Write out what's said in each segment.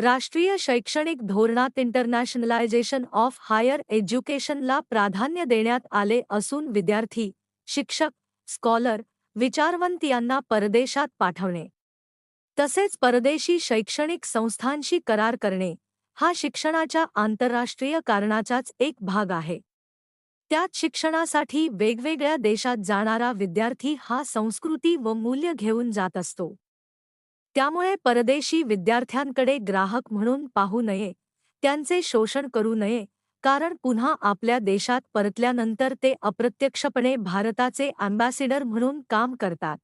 राष्ट्रीय शैक्षणिक धोरणात इंटरनॅशनलायझेशन ऑफ हायर एज्युकेशनला प्राधान्य देण्यात आले असून विद्यार्थी शिक्षक स्कॉलर विचारवंत यांना परदेशात पाठवणे. तसेच परदेशी शैक्षणिक संस्थांशी करार करणे हा शिक्षणाच्या आंतरराष्ट्रीय कारणाचाच एक भाग आहे. त्यात शिक्षणासाठी वेगवेगळ्या देशात जाणारा विद्यार्थी हा संस्कृती व मूल्य घेऊन जात असतो. त्यामुळे परदेशी विद्यार्थ्यांकडे ग्राहक म्हणून पाहू नये त्यांचे शोषण करू नये कारण पुन्हा आपल्या देशात परतल्यानंतर ते अप्रत्यक्षपणे भारताचे अँबॅसिडर म्हणून काम करतात.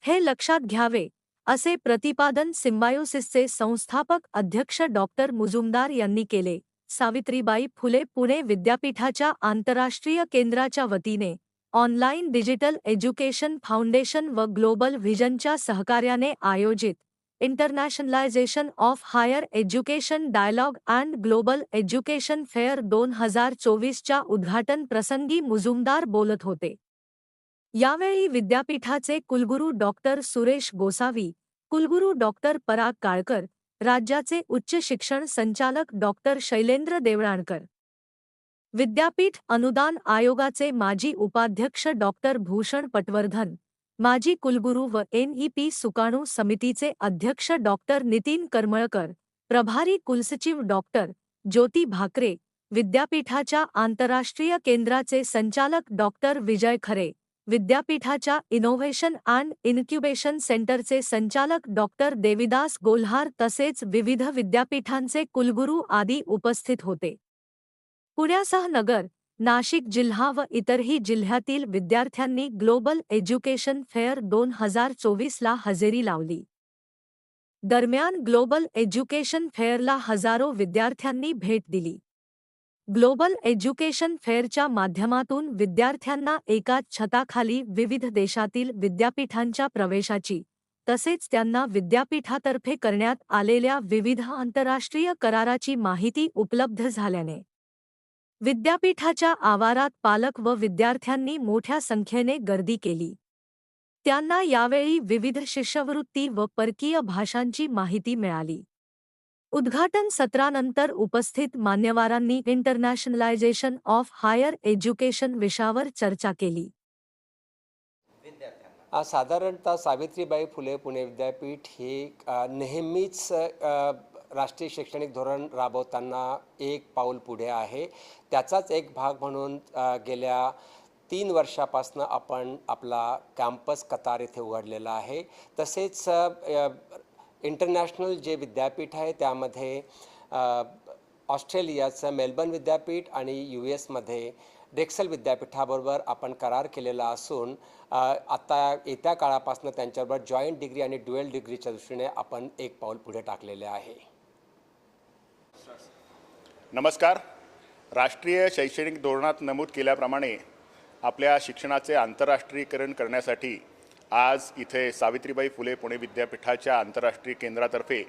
हे लक्षात घ्यावे असे प्रतिपादन सिम्बायोसिसचे संस्थापक अध्यक्ष डॉक्टर मुजुमदार यांनी केले. सावित्रीबाई फुले पुणे विद्यापीठाच्या आंतरराष्ट्रीय केंद्राच्या वतीने ऑनलाईन डिजिटल एज्युकेशन फाउंडेशन व ग्लोबल व्हिजनच्या सहकार्याने आयोजित internationalisation of higher education dialogue and global education fair दोन हजार चोवीसच्या उद्घाटन प्रसंगी मुजुमदार बोलत होते. यावेळी विद्यापीठाचे कुलगुरू डॉक्टर सुरेश गोसावी कुलगुरू डॉक्टर पराग काळकर राज्याचे उच्च शिक्षण संचालक डॉक्टर शैलेंद्र देवळाणकर विद्यापीठ अनुदान आयोगाचे माजी उपाध्यक्ष डॉक्टर भूषण पटवर्धन माजी कुलगुरू व एनईपी सुकाणू समितीचे अध्यक्ष डॉक्टर नितीन करमळकर प्रभारी कुलसचिव डॉक्टर ज्योती भाकरे विद्यापीठाच्या आंतरराष्ट्रीय केंद्राचे संचालक डॉक्टर विजय खरे विद्यापीठाच्या इनोव्हेशन अँड इन्क्युबेशन सेंटरचे संचालक डॉक्टर देविदास गोल्हार तसेच विविध विद्यापीठांचे कुलगुरू आदी उपस्थित होते. पुण्यासह नगर नाशिक जिल्हा व इतरही जिल्ह्यातील विद्यार्थ्यांनी ग्लोबल एज्युकेशन फेअर दोन हजार चोवीसला हजेरी लावली. दरम्यान ग्लोबल एज्युकेशन फेअरला हजारो विद्यार्थ्यांनी भेट दिली. ग्लोबल एज्युकेशन फेअरच्या माध्यमातून विद्यार्थ्यांना एका छताखाली विविध देशातील विद्यापीठांच्या प्रवेशाची तसेच त्यांना विद्यापीठातर्फे करण्यात आलेल्या विविध आंतरराष्ट्रीय कराराची माहिती उपलब्ध झाल्याने विद्यापीठाच्या आवारात पालक व विद्यार्थ्यांनी मोठ्या संख्येने गर्दी केली. त्यांना यावेळी विविध शिष्यवृत्ती व परकीय भाषांची माहिती मिळाली. उद्घाटन सत्रानंतर उपस्थित मान्यवरांनी इंटरनॅशनलायझेशन ऑफ हायर एज्युकेशन विषयावर चर्चा केली. साधारणतः सावित्रीबाई फुले पुणे विद्यापीठ हे नेहमीच राष्ट्रीय शैक्षणिक धोरण राबवताना एक पाऊल पुढे आहे. त्याचाच एक भाग म्हणून गेल्या तीन वर्षापासनं आपण आपला कॅम्पस कतार येथे उघडलेला आहे. तसेच इंटरनॅशनल जे विद्यापीठ आहे त्यामध्ये ऑस्ट्रेलियाचं मेलबर्न विद्यापीठ आणि यू एसमध्ये डेक्सल विद्यापीठाबरोबर आपण करार केलेला असून आता येत्या काळापासून त्यांच्याबरोबर जॉईंट डिग्री आणि ड्युएल डिग्रीच्या दृष्टीने आपण एक पाऊल पुढे टाकलेले आहे. नमस्कार. राष्ट्रीय शैक्षणिक धोरणात नमूद केल्याप्रमाणे आपल्या शिक्षणाचे आंतरराष्ट्रीयकरण करण्यासाठी आज इथे सावित्रीबाई फुले पुणे विद्यापीठाच्या आंतरराष्ट्रीय केंद्रातर्फे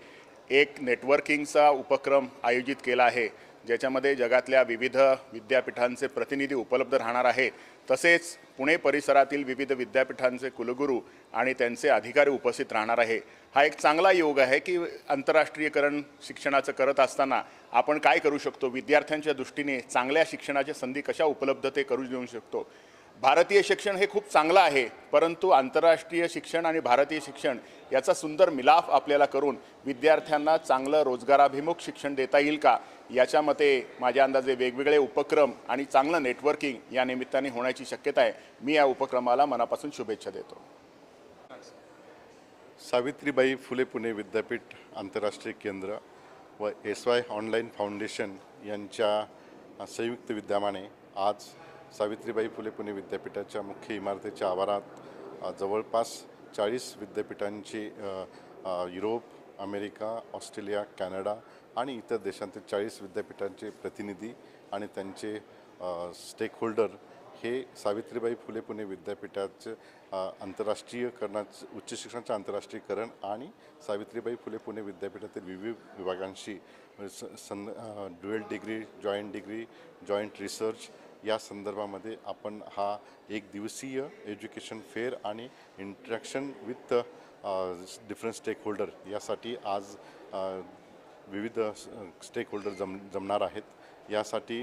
एक नेटवर्किंगचा उपक्रम आयोजित केला आहे. ज्याच्यामध्ये जगातल्या विविध विद्यापीठांचे प्रतिनिधी उपलब्ध राहणार आहेत. तसेच पुणे परिसरातील विविध विद्यापीठांचे कुलगुरू आणि त्यांचे अधिकारी उपस्थित राहणार आहे हा एक चांगला योग आहे की आंतरराष्ट्रीयकरण शिक्षणाचं करत असताना आपण काय करू शकतो? विद्यार्थ्यांच्या दृष्टीने चांगल्या शिक्षणाच्या संधी कशा उपलब्ध ते करू देऊ शकतो? भारतीय शिक्षण हे खूप चांगलं आहे परंतु आंतरराष्ट्रीय शिक्षण आणि भारतीय शिक्षण याचा सुंदर मिलाफ आपल्याला करून विद्यार्थ्यांना चांगलं रोजगाराभिमुख शिक्षण देता येईल का? याच्या मते माझ्या अंदाजे वेगवेगळे उपक्रम आणि चांगलं नेटवर्किंग या निमित्ताने होण्याची शक्यता आहे. मी या उपक्रमाला मनापासून शुभेच्छा देतो. सावित्रीबाई फुले पुणे विद्यापीठ आंतरराष्ट्रीय केंद्र व एस वाय ऑनलाईन फाउंडेशन यांच्या संयुक्त विद्यमाने आज सावित्रीबाई फुले पुणे विद्यापीठाच्या मुख्य इमारतीच्या आवारात जवळपास चाळीस विद्यापीठांची युरोप अमेरिका ऑस्ट्रेलिया कॅनडा आणि इतर देशांतील चाळीस विद्यापीठांचे प्रतिनिधी आणि त्यांचे स्टेकहोल्डर हे सावित्रीबाई फुले पुणे विद्यापीठाचे आंतरराष्ट्रीयकरणाचं उच्च शिक्षणाचं आंतरराष्ट्रीयकरण आणि सावित्रीबाई फुले पुणे विद्यापीठातील विविध विभागांशी स सं dual degree joint degree joint research या संदर्भामध्ये आपण हा एक दिवसीय एज्युकेशन फेअर आणि interaction with different stakeholder यासाठी आज विविध स्टेक होल्डर जम जमणार आहेत. यासाठी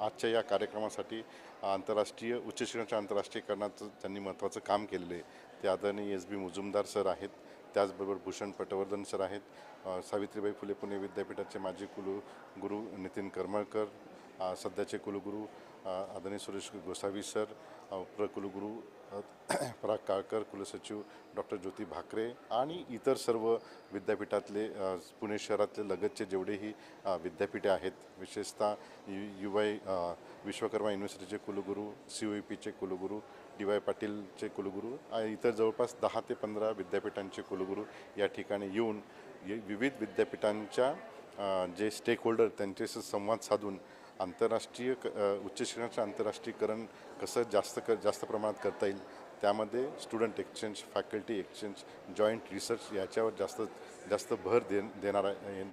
आजच्या या कार्यक्रमासाठी आंतरराष्ट्रीय उच्च शिक्षणाच्या आंतरराष्ट्रीयकरणाचं त्यांनी महत्त्वाचं काम केलेलं आहे. ते आदरणीय एस बी मुजुमदार सर आहेत त्याचबरोबर भूषण पटवर्धन सर आहेत सावित्रीबाई फुले पुणे विद्यापीठाचे माजी कुलगुरू गुरु नितीन करमळकर सध्याचे कुलगुरू आदरणीय सुरेश गोसावी सर प्र प्रकुलगुरू पराग काळकर कुलसचिव डॉक्टर ज्योती भाकरे आणि इतर सर्व विद्यापीठातले पुणे शहरातले लगतचे जेवढेही विद्यापीठे आहेत विशेषतः यु यू वाय विश्वकर्मा युनिव्हर्सिटीचे कुलगुरू सी ओ पीचे कुलगुरू डी वाय पाटीलचे कुलगुरू आणि इतर जवळपास दहा ते पंधरा विद्यापीठांचे कुलगुरू या ठिकाणी येऊन ये- विविध विद्यापीठांच्या जे स्टेक होल्डर त्यांच्याशी संवाद साधून आंतरराष्ट्रीय क उच्च शिक्षणाचं आंतरराष्ट्रीयकरण कसं जास्त क जास्त प्रमाणात करता येईल त्यामध्ये student exchange faculty exchange joint research याच्यावर जास्त जास्त भर दे देणार आहे